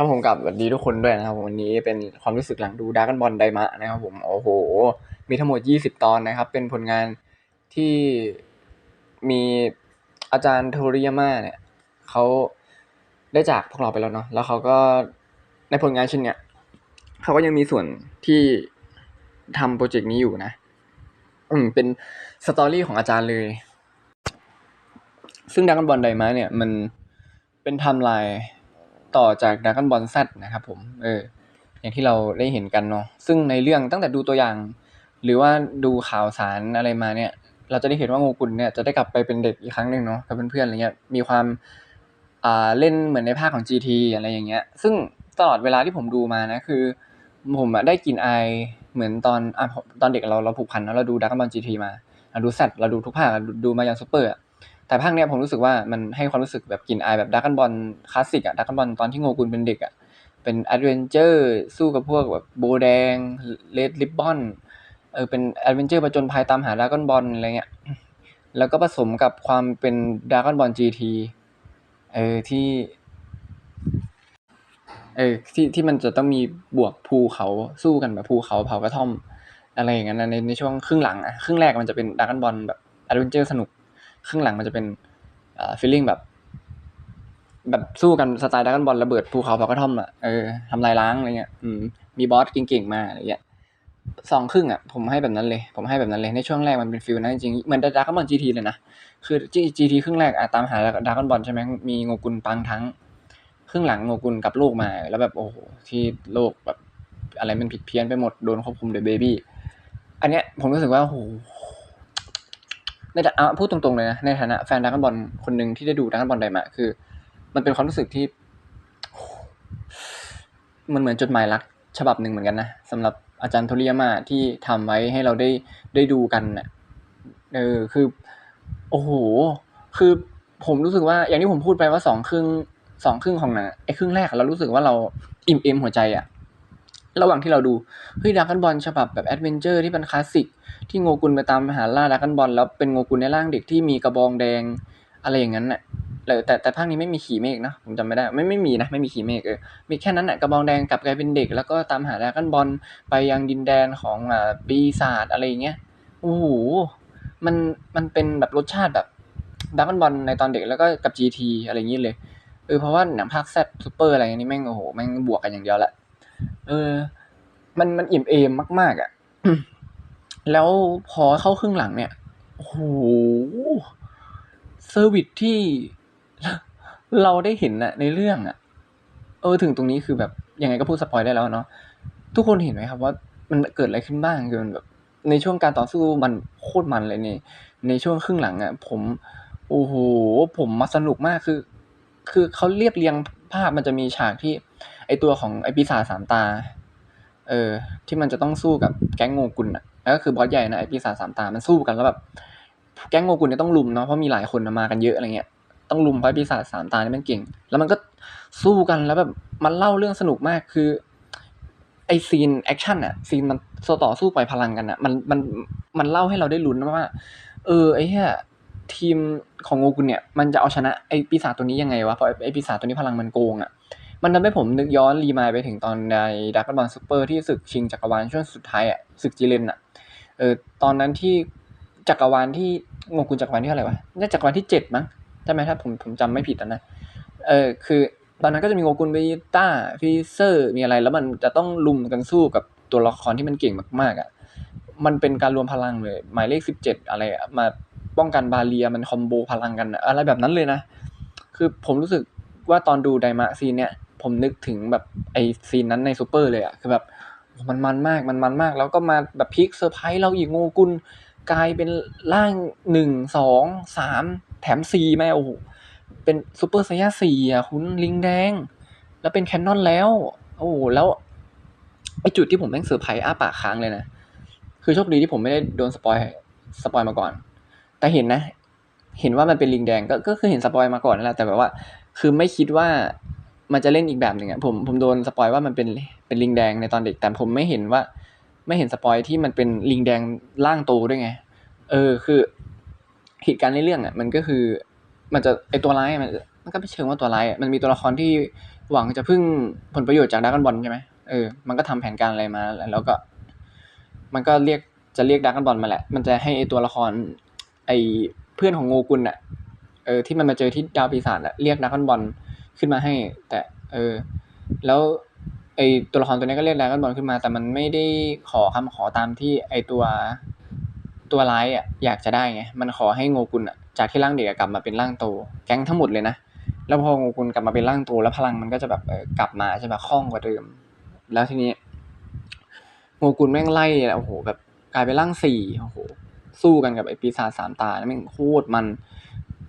ครับผมกับสวัสดีทุกคนด้วยนะครับผมวันนี้เป็นความรู้สึกหลังดูด r a ก o n บอลไดมะนะครับผมโอ้โห มีทั้งหมด 20 ตอนนะครับ เป็นผลงานที่มีอาจารย์โทริยาม่าเนี่ยเขาได้จากพวกเราไปแล้วเนาะแล้วเขาก็ในผลงานชิ้นเนี้ยเขาก็ยังมีส่วนที่ทำโปรเจกต์นี้อยู่นะ อืมเป็นสตอรี่ของอาจารย์เลย ซึ่งด r a ก o n บอลไดมะเนี่ยมันเป็นไทม์ไลน์ ต่อจากด r a ก o n บอล Z นะครับผมเอออย่างที่เราได้เห็นกันเนาะซึ่งในเรื่องตั้งแต่ดูตัวอย่าง หรือว่าดูข่าวสารอะไรมาเนี่ย เราจะได้เห็นว่าโงกุลเนี่ยจะได้กลับไปเป็นเด็กอีกครั้งหนึ่งเนาะกับเพื่อนๆอะไรเงี้ยมีความอ่าเล่นเหมือนในภาคของ GT อะไรอย่างเงี้ย ซึ่งตลอดเวลาที่ผมดูมานะคือ ผมอะได้กลินอายเหมือนตอนอะตอนเด็กเราเราผูกพันเนาะเราดูดักบอล GT มาเราดูแซดเราดูทุกภาคดูมาอย่างซูเปอร์อะ แต่ภาคเนี้ยผมรู้สึกว่ามันให้ความรู้สึกแบบกลินอายแบบดักกันบอลคลาสสิกอะดักกันบอลตอนที่โงกุลเป็นเด็กอะเป็นแอดเวนเจอร์สู้กับพวกแบบโบแดงเลดลิบบอนเออเป็นแอดเวนเจอร์ประจนภัยตามหาดากอนบอลอะไรเงี้ยแล้วก็ผสมกับความเป็นดากอนบอล GT เออที่เออที่ที่มันจะต้องมีบวกภูเขาสู้กันแบบภูเขาเผากระท่อม อะไรอย่างนั้นนะในในช่วงครึ่งหลังอะครึ่งแรกมันจะเป็นดากอนบอลแบบแอดเวนเจอร์สนุก ครึ่งหลังมันจะเป็นฟีลลิ่งแบบ แบบสู้กันสไตล์ดากอนบอลระเบิดภูเขาเผากระท่อมอะเออทำลายล้างอะไรเงี้ยอืมมีบอสเก่งๆมาอะไรเงี้ยสองครึ่งอะผมให้แบบนั้นเลย ผมให้แบบนั้นเลยในช่วงแรกมันเป็นฟิลนั้นจริงเหมือนดากอนบอล GT เลยนะคือ GT ครึ่งแรกอะตามหาดากอนบอลใช่ไหมมีโงกุลปังทั้งครึ่งหลังโงกุลกับลูกมา แล้วแบบโอ้โหที่โลกแบบอะไรมันผิดเพี้ยนไปหมดโดนควบคุมโดยเบบี้อันเนี้ยผมรู้สึกว่าโอ้โห ในอะพูดตรงๆเลยนะในฐานะแฟนดากบอลคนหนึ่งที่ได้ดูดากบอลไดมาคือ มันเป็นความรู้สึกที่ มันเหมือนจดหมายรัก ฉบับหนึ่งเหมือนกันนะสำหรับอาจารย์โทริยามาที่ทำไว้ให้เราได้ได้ดูกันนะเออคือ โอ้โห คือผมรู้สึกว่า อย่างที่ผมพูดไปว่าสองครึ่งสองครึ่งของหนังไอ้ครึ่งแรกเรารู้สึกว่าเราอิ่มเอมหัวใจอะ ระหว่างที่เราดูเฮ้ยดากันบอลฉบับแบบแอดเวนเจอร์ที่เป็นคลาสสิกที่โงกุลไปตามหาล่าดากันบอลแล้วเป็นโงกุลในร่างเด็กที่มีกระบองแดงอะไรอย่างนั้นน่ะแต่แต่ภาคนี้ไม่มีขี่เมฆนะผมจำไม่ได้ไม่ไม่มีนะไม่มีขี่เมฆเออมีแค่นั้นน่ะกระบองแดงกลับกลายเป็นเด็ก แล้วก็ตามหาดากันบอลไปยังดินแดนของอ่าปีศาจอะไรอย่างเงี้ยโอ้โหมันมันเป็นแบบรสชาติแบบดากันบอลในตอนเด็กแล้วก็กับ GT อะไรอย่างงี้ยเลยเออเพราะว่าหนังภาคแซดซูเปอร์อะไรนี้แม่งโอ้โหแม่งบวกกันอย่างเดียวแหละ เออ มันมันอิ่มเอมมาก ๆอะ แล้วพอเข้าครึ่งหลังเนี่ยโอ้โหเซอร์วิสที่เราได้เห็นอะในเรื่องอะเออถึงตรงนี้คือแบบยังไงก็พูดสปอยได้แล้วเนาะทุกคนเห็นไหมครับว่ามันเกิดอะไรขึ้นบ้างคือมันแบบในช่วงการต่อสู้มันโคตรมันเลยนี่ในช่วงครึ่งหลังอะผมโอ้โหผมมาสนุกมากคือ คือเขาเรียบเรียงภาพมันจะมีฉากที่ ไอตัวของไอปีศาจสามตา เออ ที่มันจะต้องสู้กับแก๊งโงกุลอะแล้วก็คือบอสใหญ่นะไอปีศาจสามตา มันสู้กันแล้วแบบแก๊งโงกุลเนี่ยต้องลุมเนาะเพราะมีหลายคนมากันเยอะอะไรเงี้ยต้องลุมเพราะปีศาจสามตานี่มันเก่ง แล้วมันก็สู้กันแล้วแบบมันเล่าเรื่องสนุกมากคือ ไอซีนแอคชั่นอะซีนมันต่อสู้ปล่อยพลังกันอะมันมันมันเล่าให้เราได้ลุ้นว่า เออ ไอ้เหี้ยทีมของโงกุลเนี่ย มันจะเอาชนะไอปีศาจตัวนี้ยังไงวะเพราะไอปีศาจตัวนี้พลังมันโกงอะ มันทำให้ผมนึกย้อนรีมายไปถึงตอนในดักบอลซูเปอร์ที่ศึกชิงจักรวาลช่วงสุดท้ายอะศึกจีเลนอะเออตอนนั้นที่จักรวาลที่โงกุลจักรวาลที่อะไรวะน่าจักรวาลที่เจ็ดมั้งใช่ไหมถ้าผมผมจำไม่ผิดนะเออคือตอนนั้นก็จะมีโงกุลเบต้าฟีเซอร์มีอะไร แล้วมันจะต้องลุมกันสู้กับตัวละครที่มันเก่งมากๆอะมันเป็นการรวมพลังเลย หมายเลขสิบเจ็ดอะไรอะมาป้องกันบาเรียมันคอมโบพลังกัน อะไรแบบนั้นเลยนะ คือผมรู้สึกว่าตอนดูไดมาซีนเนี่ย ผมนึกถึงแบบไอซีนนั้นในซูเปอร์เลยอะคือแบบมันมันมากมันมันมาก แล้วก็มาแบบพีคเซอร์ไพรส์เราอีกโงกุลกลายเป็นร่างหนึ่งสองสามแถมสี่แม่โอ้โหเป็นซูเปอร์ไซย่าสี่อะคุณลิงแดง แล้วเป็นแคนนอนแล้ว โอ้โหแล้วไอจุดที่ผมแม่งเซอร์ไพรส์อ้าปากค้างเลยนะ คือโชคดีที่ผมไม่ได้โดนสปอยสปอยมาก่อน แต่เห็นนะ เห็นว่ามันเป็นลิงแดงก็ก็คือเห็นสปอยมาก่อนนั่นแหละแต่แบบว่า คือไม่คิดว่า มันจะเล่นอีกแบบหนึ่งอะผมผมโดนสปอยว่ามันเป็นเป็นลิงแดงในตอนเด็กแต่ผมไม่เห็นว่า ไม่เห็นสปอยที่มันเป็นลิงแดงร่างโตด้วยไง เออคือเหตุการณ์ในเรื่องอะ มันก็คือมันจะไอตัวร้ายมันมันก็ไม่เชิงว่าตัวร้ายมันมีตัวละครที่หวังจะพึ่งผลประโยชน์จากดราก้อนบอลใช่ไหมเออมันก็ทำแผนการอะไรมาแล้วก็ มันก็เรียกจะเรียกดราก้อนบอลมาแหละ มันจะให้ไอตัวละคร ไอเพื่อนของโงกุลอะเออที่มันมาเจอที่ดาวปีศาจอะเรียกดราก้อนบอล ขึ้นมาให้ แต่เออ แล้วไอตัวละครตัวนี้ก็เรียกดราก้อนบอลขึ้นมา แต่มันไม่ได้ขอคำขอตามที่ไอตัวตัวร้ายอะอยากจะได้ไงมันขอให้โงกุลอะจากที่ร่างเด็กกลับมาเป็นร่างโต แก๊งทั้งหมดเลยนะแล้วพอโงกุลกลับมาเป็นร่างโตแล้วพลังมันก็จะแบบเออกลับมาใช่ปะคล่องกว่าเดิม แล้วทีนี้โงกุลแม่งไล่โอ้โหแบบกลายเป็นร่างสี่โอ้โหสู้กันกับไอ้ปีศาจสามตาแล้วแม่งโคตรมัน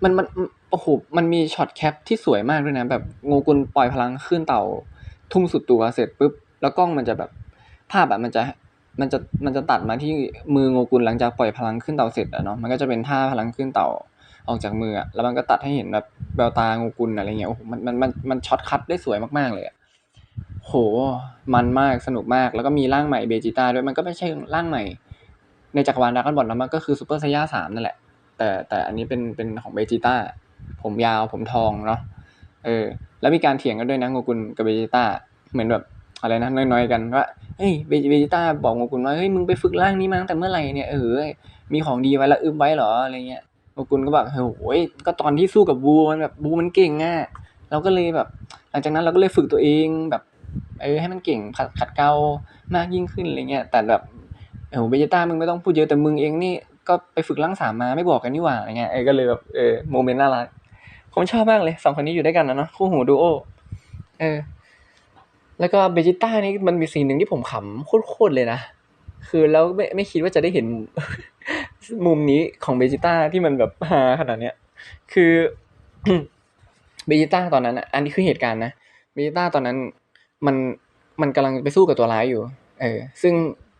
มันมัน โอ้โหมันมีช็อตแคปที่สวยมากด้วยนะ แบบโงกุลปล่อยพลังขึ้นเต่า ทุ่มสุดตัวเสร็จปุ๊บแล้วกล้องมันจะแบบภาพอะมันจะมันจะมันจะตัดมาที่มือโงกุลหลังจากปล่อยพลังขึ้นเต่าเสร็จอะเนาะมันก็จะเป็นท่าพลังขึ้นเต่าออกจากมืออะแล้วมันก็ตัดให้เห็นแบบแววตาโงกุลอะไรเงี้ยโอ้โหมันมันมันมันช็อตคัทได้สวยมากๆเลยอะโห มันมากสนุกมากแล้วก็มีร่างใหม่เบจิต้าด้วยมันก็ไม่ใช่ร่างใหม่ ในจักรวาลดราก้อนบอลแล้วมันก็คือซูเปอร์ไซย่าสามนั่นแหละ แต่แต่อันนี้เป็นเป็นของเบจิต้า ผมยาวผมทองเนาะเออ แล้วมีการเถียงกันด้วยนะโงกุลกับเบจิต้าเหมือนแบบอะไรนะน้อยๆกันว่าเฮ้ยเบเบจิต้าบอกโงกุลว่าเฮ้ยมึงไปฝึกร่างนี้มาตั้งแต่เมื่อไหร่เนี่ยเออมีของดีไว้แล้วอึมไว้เหรออะไรเงี้ยโงกุลก็แบบโอ้ยก็ตอนที่สู้กับบูมันแบบบูมันเก่งอะเราก็เลยแบบ หลังจากนั้นเราก็เลยฝึกตัวเองแบบเออให้มันเก่งขัดขัดเกลามากยิ่งขึ้นอะไรเงี้ยแต่แบบโอ้เบจิต้ามึงไม่ต้องพูดเยอะแต่มึงเองนี่ก็ไปฝึกร่างสามมาไม่บอกกันนี่หว่าอะไรเงี้ยเออก็เลยแบบเออโมเมนต์น่ารัก ผมชอบมากเลยสองคนนี้อยู่ด้วยกันนะเนาะคู่หูดูโอเออ แล้วก็เบจิต้านี่มันมีซีนหนึ่งที่ผมขำโคตรๆเลยนะคือแล้วไม่ไม่คิดว่าจะได้เห็นมุมนี้ของเบจิต้าที่มันแบบฮาขนาดเนี้ย คือเบจิต้าตอนนั้นอันนี้คือเหตุการณ์นะเบจิต้าตอนนั้นมันมันกำลังไปสู้กับตัวร้ายอยู่ เออ ซึ่ง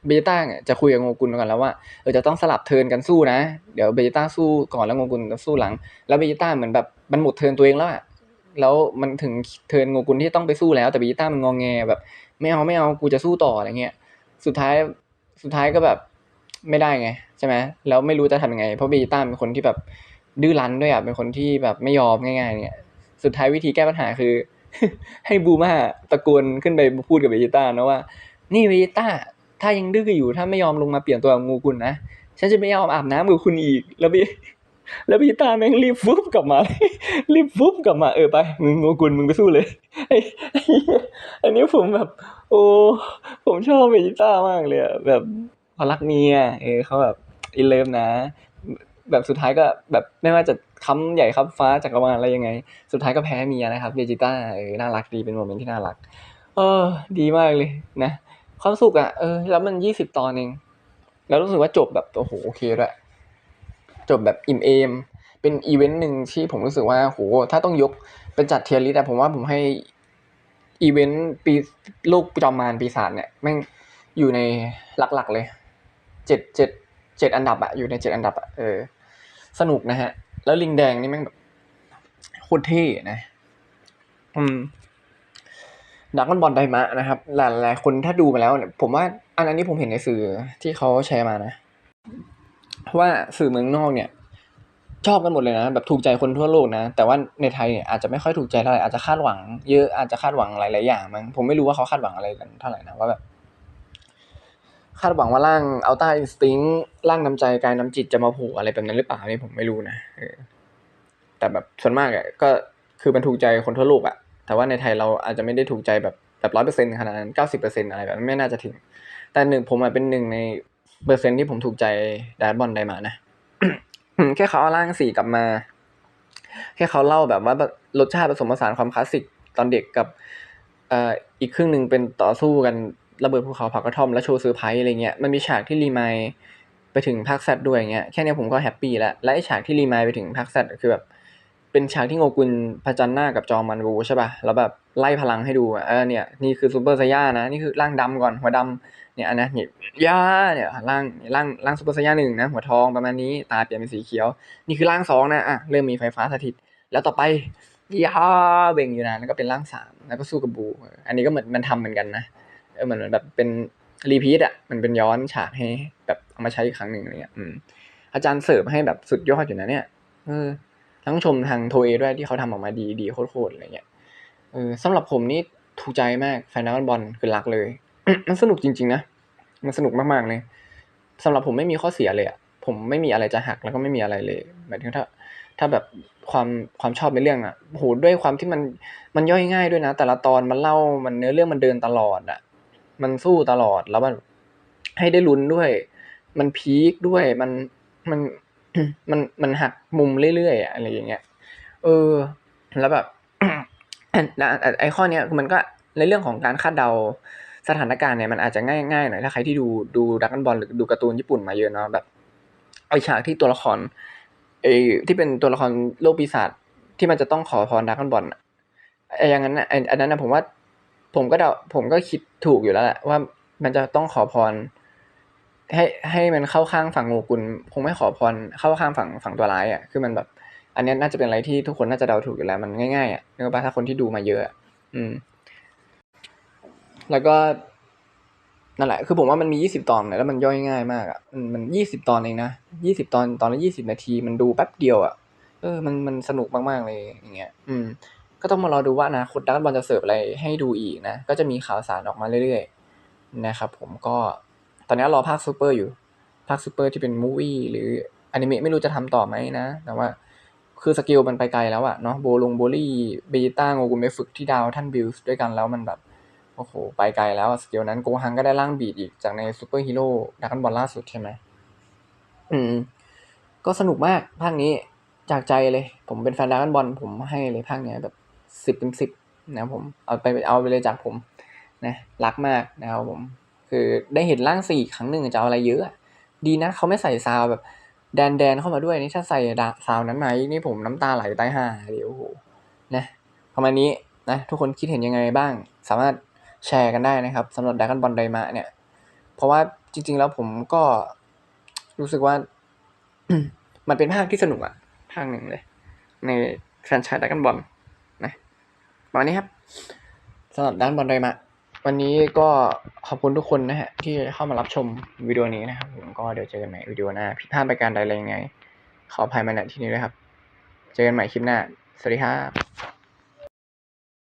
เบจิต้าเนี่ยจะคุยกับโงกุลก่อนแล้วว่าเออจะต้องสลับเทิร์นกันสู้นะ เดี๋ยวเบจิต้าสู้ก่อนแล้วโงกุลสู้หลัง แล้วเบจิต้าเหมือนแบบมันหมดเทิร์นตัวเองแล้วอะแล้วมันถึงเทิร์นโงกุลที่ต้องไปสู้แล้วแต่เบจิต้ามันงองแงแบบไม่เอาไม่เอากูจะสู้ต่ออะไรเงี้ยสุดท้ายสุดท้ายก็แบบไม่ได้ไงใช่ไหมแล้วไม่รู้จะทำยังไง เพราะเบจิต้าเป็นคนที่แบบดื้อรั้นด้วยอะเป็นคนที่แบบไม่ยอมง่ายๆเนี่ยสุดท้ายวิธีแก้ปัญหาคือ ให้บูมาตะโกนขึ้นไปพูดกับเบจิต้านะว่า นี่เบจิต้า ถ้ายังดื้ออยู่ถ้าไม่ยอมลงมาเปลี่ยนตัวกับงูกุลนะฉันจะไม่ยอมอาบน้ำกับคุณอีกแล้วเบแล้วเบจิต้าแม่งรีบฟุบกลับมา รีบฟุบกลับมาเออไปมึงงูกุลมึงไปสู้เลยไอไออันนี้ผมแบบ โอ้ผมชอบเบจิต้ามากเลยอะแบบเขารักเมียเออเขาแบบอินเลิฟนะ แบบสุดท้ายก็แบบไม่ว่าจะค้ำใหญ่ค้ำฟ้าจักรวาลอะไรยังไง สุดท้ายก็แพ้เมียนะครับเบจิต้าเออน่ารักดีเป็นโมเมนต์ที่น่ารัก เออ ดีมากเลยนะ ความสุขอะเออแล้วมันยี่สิบตอนเองแล้วรู้สึกว่าจบแบบโอ้โหโอเคด้วจบแบบอิ่มเอม เป็นอีเวนต์หนึ่งที่ผมรู้สึกว่าโหถ้าต้องยกเป็นจัดเทียร์ลิสต์ผมว่าผมให้อีเวนต์ปีโลกจอมมารปีศาจเนี่ยแม่งอยู่ในหลักๆเลยเจ็ดเจ็ดเจ็ดอันดับอะอยู่ในเจ็ดอันดับอะเออ สนุกนะฮะ แล้วลิงแดงนี่แม่งแบบโคตรเท่นะ อืม ดักมันบอลไดมะนะครับ หลายๆคนถ้าดูมาแล้วเนี่ยผมว่าอันอันนี้ผมเห็นในสื่อที่เขาแชร์มานะ ว่าสื่อเมืองนอกเนี่ย ชอบกันหมดเลยนะ แบบถูกใจคนทั่วโลกนะ แต่ว่าในไทยเนี่ยอาจจะไม่ค่อยถูกใจเท่าไหร่อาจจะคาดหวัง เยอะอาจจะคาดหวังหลาย ๆ อย่างมั้งผมไม่รู้ว่าเขาคาดหวังอะไรกันเท่าไหร่นะว่าแบบคาดหวังว่าร่างเอัลต้าอินสติ้งร่างน้ำใจกายน้ำจิตจะมาผูกอะไรแบบนั้นหรือเปล่านี่ผมไม่รู้นะแต่แบบส่วนมากอะก็คือมันถูกใจคนทั่วโลกอะ แต่ว่าในไทยเราอาจจะไม่ได้ถูกใจแบบแบบร้อยเปอร์เซ็นต์ขนาดนั้นเก้าสิบเปอร์เซ็นต์อะไรแบบนั้นไม่น่าจะถึง แต่หนึ่งผมเป็นหนึ่งในเปอร์เซ็นต์ที่ผมถูกใจดาร์บอลไดมานะแค่เขาเอาร่างสีกลับมา แค่เขาเล่าแบบว่ารสชาติผสมผสานความคลาสสิกตอนเด็กกับเอ่ออีกครึ่งหนึ่งเป็นต่อสู้กันระเบิดภูเขาผักกระท่อมและโชว์เซอร์ไพรส์อะไรเงี้ยมันมีฉากที่รีมายไปถึงภาคแซดด้วยเงี้ยแค่นี้ผมก็แฮปปี้แล้วและไอฉากที่รีมายไปถึงภาคแซดคือแบบ เป็นฉากที่โงกุลผจญหน้ากับจอมันบูใช่ป่ะ แล้วแบบไล่พลังให้ดูอะเออเนี่ยนี่คือซูเปอร์ไซย่านะ นี่คือร่างดำก่อนหัวดำเนี่ยอันนะเนี่ยย่าเนี่ยร่างร่างร่างซูเปอร์ไซย่าหนึ่งนะหัวทองประมาณนี้ตาเปลี่ยนเป็นสีเขียว นี่คือร่างสองนะอะเริ่มมีไฟฟ้าสถิต แล้วต่อไปย่าเบ่งอยู่นะแล้วก็เป็นร่างสามแล้วก็สู้กับบู อันนี้ก็เหมือนมันทำเหมือนกันนะเออเหมือนเหมือนแบบเป็นรีพีทอะมันเป็นย้อนฉากให้แบบเอามาใช้อีกครั้งหนึ่งอะไรเงี้ยอืมอาจารย์เสิร์ฟให้แบบสุดยอดอยู่นะเนี่ยเออ ต้องชมทางโทเอด้วยที่เขาทำออกมาดีดีโคตรๆอะไรเงี้ยเออสำหรับผมนี่ถูกใจมากแฟนดราก้อนบอลคือรักเลย มันสนุกจริง ๆ นะ มันสนุกมากๆเลยสำหรับผมไม่มีข้อเสียเลยอะผมไม่มีอะไรจะหักแล้วก็ไม่มีอะไรเลยหมายถึงถ้า ถ้าแบบความความชอบในเรื่องอะโหด้วยความที่มันมันย่อยง่ายด้วยนะ แต่ละตอนมันเล่ามันเนื้อเรื่องมันเดินตลอดอะมันสู้ตลอดแล้วมันให้ได้ลุ้นด้วย มันพีคด้วยมันมัน มันมันหักมุมเรื่อยๆอะไรอย่างเงี้ย เออ แล้วแบบไอ้ข้อเนี้ยมันก็ในเรื่องของการคาดเดาสถานการณ์เนี่ยมันอาจจะง่ายง่ายหน่อยถ้าใครที่ดูดูดักกันบอลหรือดูการ์ตูนญี่ปุ่นมาเยอะเนาะแบบไอฉากที่ตัวละครไอที่เป็นตัวละครโลกปีศาจที่มันจะต้องขอพรดักกันบอลไออย่างนั้นไออันนั้นนะผมว่า ผมก็เดาผมก็คิดถูกอยู่แล้วแหละว่ามันจะต้องขอพร ให้ให้มันเข้าข้างฝั่งโงกุลคงไม่ขอพรเข้าข้างฝั่งฝั่งตัวร้ายอะคือมันแบบ อันนี้น่าจะเป็นอะไรที่ทุกคนน่าจะเดาถูกอยู่แล้ว มันง่ายๆอะนึกว่าถ้าคนที่ดูมาเยอะอืม แล้วก็นั่นแหละ คือผมว่ามันมียี่สิบตอนเนี่ยแล้วมันย่อยง่ายมากอะมมันยี่สิบตอนเองนะยี่สิบตอนตอนละยี่สิบนาที มันดูแป๊บเดียวอะเออมันมันสนุกมากๆเลยอย่างเงี้ย อืม ก็ต้องมารอดูว่านะคตดักบอลจะเสิร์ฟอะไรให้ดูอีกนะก็จะมีข่าวสารออกมาเรื่อยๆนะครับผมก็ ตอนนี้รอภาคซูเปอร์อยู่ ภาคซูเปอร์ที่เป็นมูวี่หรืออนิเมะไม่รู้จะทำต่อไหมนะ แต่ว่าคือสกิลมันไปไกลแล้วอะเนาะโบลงโบลี่เบต้าโงกุนไปฝึกที่ดาวท่านบิลส์ด้วยกันแล้วมันแบบ โอ้โห ไปไกลแล้วสกิลนั้นโกฮังก็ได้ร่างบีดอีกจากในซูเปอร์ฮีโร่ดักันบอลล่าสุดใช่ไหมอืม ก็สนุกมากภาคนี้จากใจเลย ผมเป็นแฟนดักกันบอลผมให้เลยภาคเนี้ยแบบสิบเต็มสิบนะผมเอาไปเอาไปเลยจากผมนะรักมากนะครับผม คือได้เห็นร่างสี่ครั้งหนึ่งจะเอาอะไรเยอะอะ ดีนะเขาไม่ใส่ซาวแบบแดนแดนเข้ามาด้วยนี่ถ้าใส่ดาซาวนั้นไหมนี่ผมน้ำตาไหลตายห่าเดี๋ยวโอ้โหนะประมาณนี้นะทุกคนคิดเห็นยังไงบ้าง สามารถแชร์กันได้นะครับสำหรับดักกันบอลไดมะเนี่ย เพราะว่าจริง ๆ แล้วผมก็รู้สึกว่า มันเป็นภาคที่สนุกอะภาคหนึ่งเลย ในแฟรนไชส์ดักกันบอลนะประมาณนี้ครับสำหรับด้านบอลไดมะ วันนี้ก็ขอบคุณทุกคนนะฮะที่เข้ามารับชมวิดีโอนี้นะครับผมก็เดี๋ยวเจอกันใหม่วิดีโอหน้าผิดพลาดประการใดอะไรยังไง ขออภัยมาณที่นี้ด้วยครับ เจอกันใหม่คลิปหน้า สวัสดีครับ